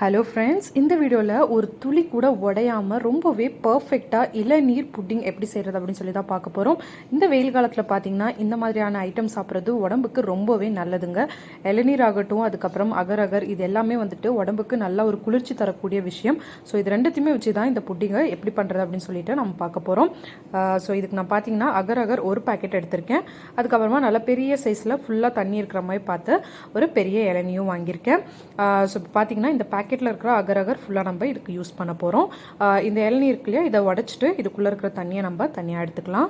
Hello friends இந்த வீடியோவில் ஒரு துளி கூட உடையாமல் ரொம்பவே பர்ஃபெக்டாக இளநீர் புட்டிங் எப்படி செய்கிறது அப்படின்னு சொல்லி தான் பார்க்க போகிறோம் இந்த வெயில் காலத்தில் பார்த்தீங்கன்னா இந்த மாதிரியான ஐட்டம் சாப்பிட்றது உடம்புக்கு ரொம்பவே நல்லதுங்க. இளநீர் ஆகட்டும் அதுக்கப்புறம் அகர் அகர் இது எல்லாமே வந்துட்டு உடம்புக்கு நல்ல ஒரு குளிர்ச்சி தரக்கூடிய விஷயம். ஸோ இது ரெண்டுத்தையுமே வச்சு தான் இந்த புட்டிங்கை எப்படி பண்ணுறது அப்படின்னு சொல்லிட்டு நம்ம பார்க்க போகிறோம் ஸோ இதுக்கு நான் பார்த்தீங்கன்னா அகர் அகர் ஒரு பேக்கெட் எடுத்திருக்கேன். அதுக்கப்புறமா நல்ல பெரிய சைஸில் ஃபுல்லாக தண்ணி இருக்கிற மாதிரி பார்த்து ஒரு பெரிய இளநியும் வாங்கியிருக்கேன். ஸோ இப்போ பார்த்தீங்கன்னா இந்த பேக்கெட் பாக்கெட்டில் இருக்கிற அகர் அகர் ஃபுல்லாக நம்ம இதுக்கு யூஸ் பண்ண போகிறோம் இந்த இளநீ இருக்கு இல்லையா இதை உடச்சிட்டு இதுக்குள்ளே இருக்கிற தண்ணியை நம்ம தனியாக எடுத்துக்கலாம்.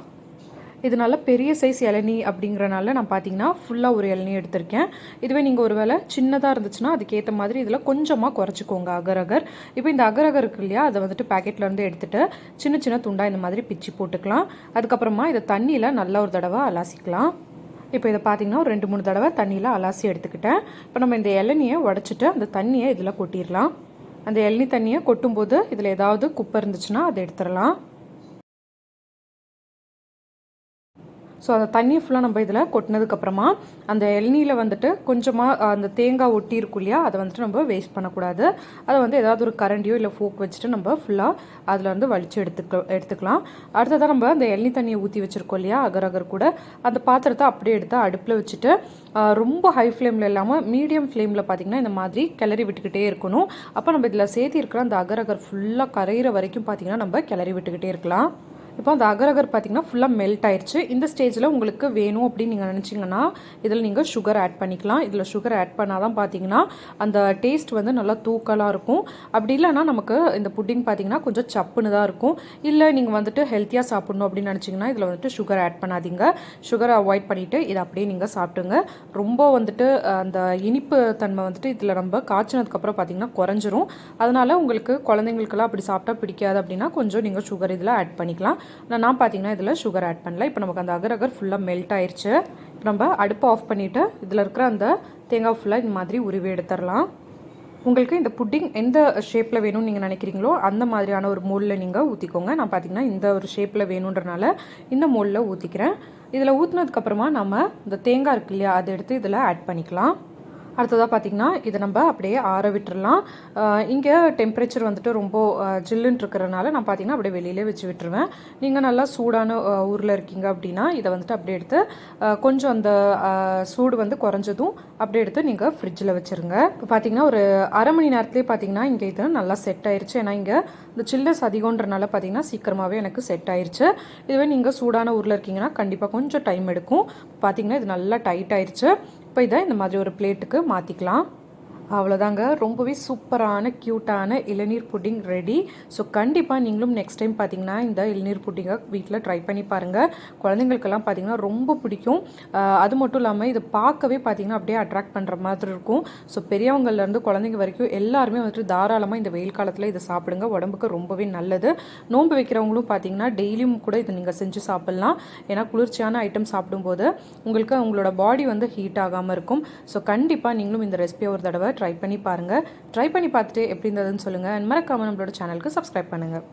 இது பெரிய சைஸ் இளநீ அப்படிங்கிறனால நான் பார்த்தீங்கன்னா ஃபுல்லாக ஒரு இளநீ எடுத்திருக்கேன். இதுவே நீங்கள் ஒரு வேளை சின்னதாக இருந்துச்சுன்னா அதுக்கேற்ற மாதிரி இதில் கொஞ்சமாக குறைச்சிக்கோங்க அகர் அகர். இப்போ இந்த அகர் அகர் இருக்கு இல்லையா அதை வந்துட்டு பேக்கெட்லேருந்து எடுத்துகிட்டு சின்ன சின்ன துண்டாக இந்த மாதிரி பிச்சு போட்டுக்கலாம். அதுக்கப்புறமா இதை தண்ணியில் நல்லா ஒரு தடவை அலாசிக்கலாம். இப்போ இதை பார்த்தீங்கன்னா ஒரு ரெண்டு மூணு தடவை தண்ணியில் அலாசி எடுத்துக்கிட்டேன். இப்போ நம்ம இந்த இளநியை உடச்சிட்டு அந்த தண்ணியை இதில் கொட்டிடலாம். அந்த இளநி தண்ணியை கொட்டும்போது இதில் ஏதாவது குப்பை இருந்துச்சுன்னா அதை எடுத்துடலாம். ஸோ அந்த தண்ணியை ஃபுல்லாக நம்ம இதில் கொட்டினதுக்கப்புறமா அந்த எள்நீரில் வந்துட்டு கொஞ்சமாக அந்த தேங்காய் ஒட்டி இருக்கும் இல்லையா அதை வந்துட்டு நம்ம வேஸ்ட் பண்ணக்கூடாது. அதை வந்து ஏதாவது ஒரு கரண்டியோ இல்லை ஃபோக் வச்சுட்டு நம்ம ஃபுல்லாக அதில் வந்து வலிச்சு எடுத்துக்க எடுத்துக்கலாம். அடுத்ததாக நம்ம அந்த எள்நி தண்ணியை ஊற்றி வச்சுருக்கோம் இல்லையா அகர் அகர் கூட அந்த பாத்திரத்தை அப்படியே எடுத்து அடுப்பில் வச்சுட்டு ரொம்ப ஹை ஃப்ளேமில் இல்லாமல் மீடியம் ஃப்ளேமில் பார்த்திங்கன்னா இந்த மாதிரி கிளறி விட்டுக்கிட்டே இருக்கணும். அப்போ நம்ம இதில் சேர்த்திருக்கிற அந்த அகர் அகர் ஃபுல்லாக கரையிற வரைக்கும் பார்த்திங்கன்னா நம்ம கிளறி விட்டுக்கிட்டே இருக்கலாம். இப்போ அந்த அகரகர் பார்த்திங்கன்னா ஃபுல்லாக மெல்ட் ஆயிடுச்சு இந்த ஸ்டேஜில் உங்களுக்கு வேணும் அப்படின்னு நீங்கள் நினச்சிங்கன்னா இதில் நீங்கள் சுகர் ஆட் பண்ணிக்கலாம். இதில் சுகர் ஆட் பண்ணால் தான் பார்த்தீங்கன்னா அந்த டேஸ்ட் வந்து நல்லா தூக்கலாக இருக்கும். அப்படி இல்லைனா நமக்கு இந்த புட்டிங் பார்த்தீங்கன்னா கொஞ்சம் சப்புன்னு தான் இருக்கும். இல்லை நீங்கள் வந்துட்டு ஹெல்த்தியாக சாப்பிட்ணும் அப்படின்னு நினச்சிங்கன்னா இதில் வந்துட்டு சுகர் ஆட் பண்ணாதீங்க. சுகரை அவாய்ட் பண்ணிவிட்டு இதை அப்படியே நீங்கள் சாப்பிட்டுங்க ரொம்ப வந்துட்டு அந்த இனிப்பு தன்மை வந்துட்டு இதில் நம்ம காய்ச்சினதுக்கப்புறம் பார்த்தீங்கன்னா குறைஞ்சிரும். அதனால் உங்களுக்கு குழந்தைங்களுக்கெல்லாம் அப்படி சாப்பிட்டா பிடிக்காது அப்படின்னா கொஞ்சம் நீங்கள் சுகர் இதில் ஆட் பண்ணிக்கலாம். நான் நான் பார்த்தீங்கன்னா இதில் சுகர் ஆட் பண்ணல. இப்போ நமக்கு அந்த அகர் அகர் ஃபுல்லாக மெல்ட் ஆயிடுச்சு இப்போ நம்ம அடுப்பை ஆஃப் பண்ணிவிட்டு இதில் இருக்கிற அந்த தேங்காய் ஃபுல்லாக இந்த மாதிரி உருவி எடுத்துடலாம். உங்களுக்கு இந்த புட்டிங் எந்த ஷேப்பில் வேணும்னு நீங்கள் நினைக்கிறீங்களோ அந்த மாதிரியான ஒரு மோலில் நீங்கள் ஊற்றிக்கோங்க நான் பார்த்தீங்கன்னா இந்த ஒரு ஷேப்பில் வேணுன்றனால இந்த மோலில் ஊற்றிக்கிறேன் இதில் ஊற்றினதுக்கப்புறமா நம்ம இந்த தேங்காய் இருக்கு இல்லையா அதை எடுத்து இதில் ஆட் பண்ணிக்கலாம். அடுத்ததாக பார்த்திங்கன்னா இதை நம்ம அப்படியே ஆற விட்டுறலாம். இங்கே டெம்பரேச்சர் வந்துட்டு ரொம்ப ஜில்லுன்னு இருக்கிறனால நான் பார்த்திங்கன்னா அப்படியே வெளியிலே வச்சு விட்டுருவேன். நீங்கள் நல்லா சூடான ஊரில் இருக்கீங்க அப்படின்னா இதை வந்துட்டு அப்படியே எடுத்து கொஞ்சம் அந்த சூடு வந்து குறைஞ்சதும் அப்படியே எடுத்து நீங்கள் ஃப்ரிட்ஜில் வச்சுருங்க. இப்போ பார்த்தீங்கன்னா ஒரு அரை மணி நேரத்துலேயே பார்த்தீங்கன்னா இங்கே இது நல்லா செட் ஆயிடுச்சு ஏன்னா இங்கே இந்த சில்லஸ் அதிகன்றனால பார்த்தீங்கன்னா சீக்கிரமாகவே எனக்கு செட் ஆயிடுச்சு இதுவே நீங்கள் சூடான ஊரில் இருக்கீங்கன்னா கண்டிப்பாக கொஞ்சம் டைம் எடுக்கும். பார்த்தீங்கன்னா இது நல்லா டைட் ஆயிடுச்சு இப்போ இதை இந்த மாதிரி ஒரு பிளேட்டுக்கு மாற்றிக்கலாம் அவ்வளோதாங்க ரொம்பவே சூப்பரான க்யூட்டான இளநீர் புட்டிங் ரெடி ஸோ கண்டிப்பாக நீங்களும் நெக்ஸ்ட் டைம் பார்த்தீங்கன்னா இந்த இளநீர் புட்டிங்கை வீட்டில் ட்ரை பண்ணி பாருங்கள் குழந்தைங்களுக்கெல்லாம் பார்த்தீங்கன்னா ரொம்ப பிடிக்கும். அது மட்டும் இல்லாமல் இதை பார்க்கவே பார்த்தீங்கன்னா அப்படியே அட்ராக்ட் பண்ணுற மாதிரி இருக்கும். ஸோ பெரியவங்கள்லேருந்து குழந்தைங்க வரைக்கும் எல்லாருமே வந்துட்டு தாராளமாக இந்த வெயில் காலத்தில் இதை சாப்பிடுங்க. உடம்புக்கு ரொம்பவே நல்லது. நோன்பு வைக்கிறவங்களும் பார்த்தீங்கன்னா டெய்லியும் கூட இதை நீங்கள் செஞ்சு சாப்பிட்லாம். ஏன்னா குளிர்ச்சியான ஐட்டம் சாப்பிடும்போது உங்களுக்கு உங்களோட பாடி வந்து ஹீட் ஆகாமல் இருக்கும். ஸோ கண்டிப்பாக நீங்களும் இந்த ரெசிபியை ஒரு தடவை ட்ரை பண்ணி பாருங்கள் ட்ரை பண்ணி பார்த்துட்டு எப்படி இருந்ததுன்னு சொல்லுங்கள் மறக்காமல் நம்மளோட சேனலுக்கு சப்ஸ்கிரைப் பண்ணுங்கள்